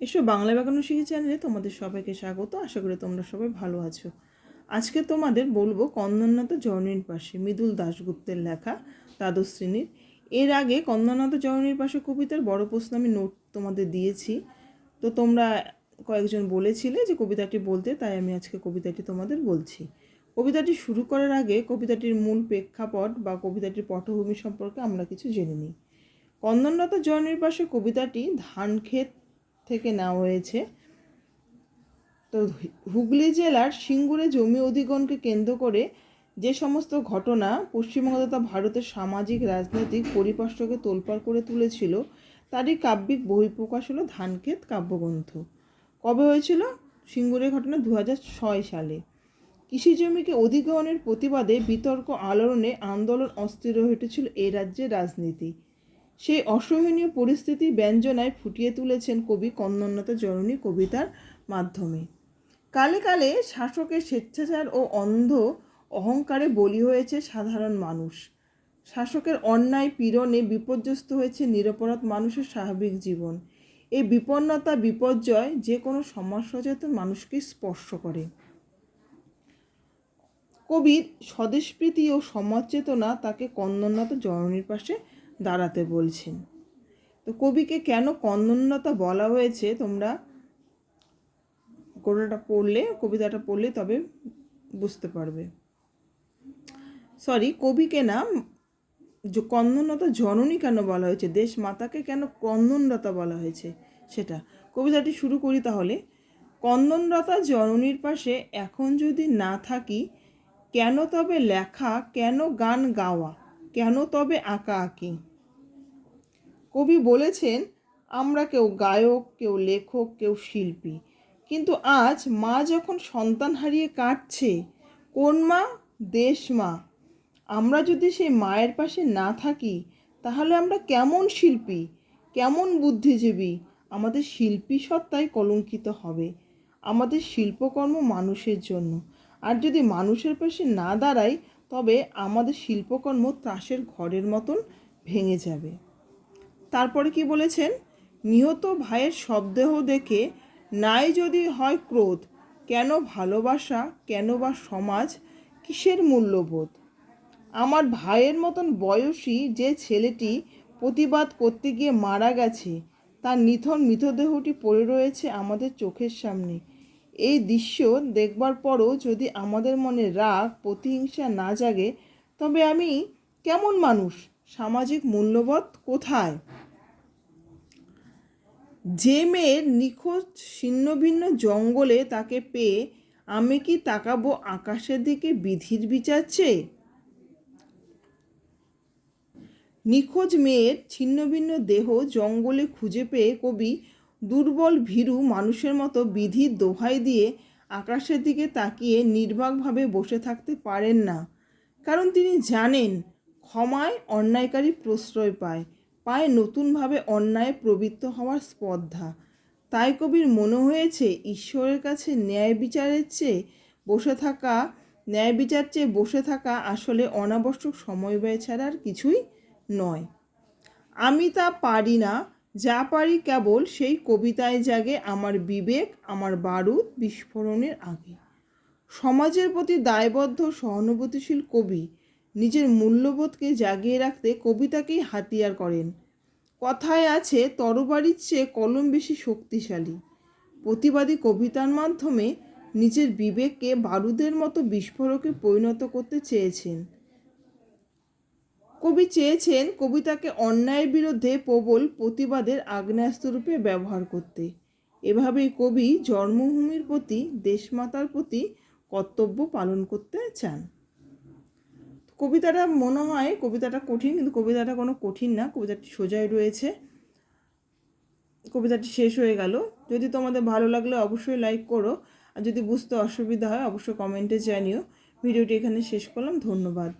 এসো বাংলা ব্যাকরণ শিখে চ্যানেলে তোমাদের সবাইকে স্বাগত। আশা করি তোমরা সবাই ভালো আছো। আজকে তোমাদের বলব কন্দনাথ জননীর পাশে মৃদুল দাশগুপ্তের লেখা দ্বাদশ শ্রেণির। এর আগে কন্দনাথ জননীর পাশে কবিতার বড় প্রশ্ন আমি নোট তোমাদের দিয়েছি। তো তোমরা কয়েকজন বলেছিলে যে কবিতাটি বলতে, তাই আমি আজকে কবিতাটি তোমাদের বলছি। কবিতাটি শুরু করার আগে কবিতাটির মূল প্রেক্ষাপট বা কবিতাটির পটভূমি সম্পর্কে আমরা কিছু জেনে নিই। কন্দনলতা জয়নের পাশে কবিতাটি ধানক্ষেত থেকে নেওয়া হয়েছে। তো হুগলি জেলার সিঙ্গুরে জমি অধিগ্রহণকে কেন্দ্র করে যে সমস্ত ঘটনা পশ্চিমবঙ্গ তথা ভারতের সামাজিক, রাজনৈতিক পরিপার্শ্বকে তোলপাড় করে তুলেছিল, তারই কাব্যিক বহিঃপ্রকাশ হলো ধানক্ষেত কাব্যগ্রন্থ। কবে হয়েছিল? সিঙ্গুরের ঘটনা দু সালে। কৃষি জমিকে অধিগ্রহণের প্রতিবাদে বিতর্ক আলোড়নে আন্দোলন অস্থির হয়ে উঠেছিল এ রাজ্যের রাজনীতি। সেই অসহনীয় পরিস্থিতি ব্যঞ্জনায় ফুটিয়ে তুলেছেন কবি কন্দন্নত জননী কবিতার মাধ্যমে। কালে কালে শাসকের স্বেচ্ছাচার ও অন্ধ অহংকারে বলি হয়েছে সাধারণ মানুষ। শাসকের অন্যায় পীড়নে বিপর্যস্ত হয়েছে নিরপরাধ মানুষের স্বাভাবিক জীবন। এই বিপন্নতা, বিপর্যয় যে কোনো সমাজ সচেতন মানুষকে স্পর্শ করে। কবির স্বদেশপ্রীতি ও সমাজচেতনা তাকে কন্দন্নত জননীর পাশে দাঁড়াতে বলছেন। তো কবিকে কেন কন্দন্যতা বলা হয়েছে? তোমরা গোটাটা পড়লে, কবিতাটা পড়লে তবে বুঝতে পারবে। সরি, কবিকে না কন্দনলতা জননী কেন বলা হয়েছে? দেশ মাতাকে কেন কন্দনলতা বলা হয়েছে? সেটা। কবিতাটি শুরু করি তাহলে। কন্দনলতা জননীর পাশে এখন যদি না থাকি, কেন তবে লেখা, কেন গান গাওয়া, কেন তবে আঁকা আঁকি? কবি বলেছেন, আমরা কেউ গায়ক, কেউ লেখক, কেউ শিল্পী। কিন্তু আজ মা যখন সন্তান হারিয়ে কাটছে, কোন মা? দেশ মা। আমরা যদি সেই মায়ের পাশে না থাকি, তাহলে আমরা কেমন শিল্পী? কেমন বুদ্ধিজীবী? আমাদের শিল্পী সত্তায় কলঙ্কিত হবে। আমাদের শিল্পকর্ম মানুষের জন্য। আর যদি মানুষের পাশে না দাঁড়াই, তবে আমাদের শিল্পকর্ম ত্রাসের ঘরের মতন ভেঙে যাবে। তারপরে কি বলেছেন? নিহত ভাইয়ের শবদেহ দেখে নাই যদি হয় ক্রোধ। কেন ভালোবাসা, কেন বা সমাজ, কিসের মূল্যবোধ? আমার ভাইয়ের মতন বয়সী যে ছেলেটি প্রতিবাদ করতে গিয়ে মারা গেছে, তার নিথন মৃতদেহটি পড়ে রয়েছে আমাদের চোখের সামনে। এই দৃশ্য দেখবার পরও যদি আমাদের মনে রাগ, প্রতিহিংসা না জাগে, তবে আমি কেমন মানুষ? সামাজিক মূল্যবোধ কোথায়? যে মেয়ের নিখোঁজ ছিন্ন ভিন্ন জঙ্গলে তাকে পেয়ে আমি কি তাকাবো আকাশের দিকে বিধির বিচার চেয়ে নিখোঁজ মেয়ের ছিন্ন ভিন্ন দেহ জঙ্গলে খুঁজে পেয়ে কবি দুর্বল ভীরু মানুষের মতো বিধির দোহাই দিয়ে আকাশের দিকে তাকিয়ে নির্বাকভাবে বসে থাকতে পারেন না। কারণ তিনি জানেন, ক্ষমায় অন্যায়কারী প্রশ্রয় পায়। পায় নতুনভাবে অন্যায় প্রবৃত্ত হওয়ার স্পর্ধা। তাই কবির মনে হয়েছে, ঈশ্বরের কাছে ন্যায় বিচারের চেয়ে বসে থাকা, ন্যায় বিচার চেয়ে বসে থাকা আসলে অনাবশ্যক সময় ব্যয় ছাড়া আর কিছুই নয়। আমি তা পারি না, যা পারি কেবল সেই কবিতায় জাগে আমার বিবেক, আমার বারুদ বিস্ফোরণের আগে। সমাজের প্রতি দায়বদ্ধ, সহানুভূতিশীল কবি নিজের মূল্যবোধকে জাগিয়ে রাখতে কবিতাকেই হাতিয়ার করেন। কথায় আছে, তরবারির চেয়ে কলম বেশি শক্তিশালী। প্রতিবাদী কবিতার মাধ্যমে নিজের বিবেককে বারুদের মতো বিস্ফোরকে পরিণত করতে চেয়েছেন। কবি চেয়েছেন কবিতাকে অন্যায়ের বিরুদ্ধে প্রবল প্রতিবাদের আগ্নেয়াস্ত্ররূপে ব্যবহার করতে। এভাবেই কবি জন্মভূমির প্রতি, দেশমাতার প্রতি কর্তব্য পালন করতে চান। কবিতাটা মনে হয় কবিতাটা কঠিন, কিন্তু কবিতাটা কোনো কঠিন না। কবিতাটি সোজাই রয়েছে। কবিতাটি শেষ হয়ে গেল। যদি তোমাদের ভালো লাগলে অবশ্যই লাইক করো। আর যদি বুঝতে অসুবিধা হয়, অবশ্যই কমেন্টে জানিও। ভিডিওটি এখানে শেষ করলাম। ধন্যবাদ।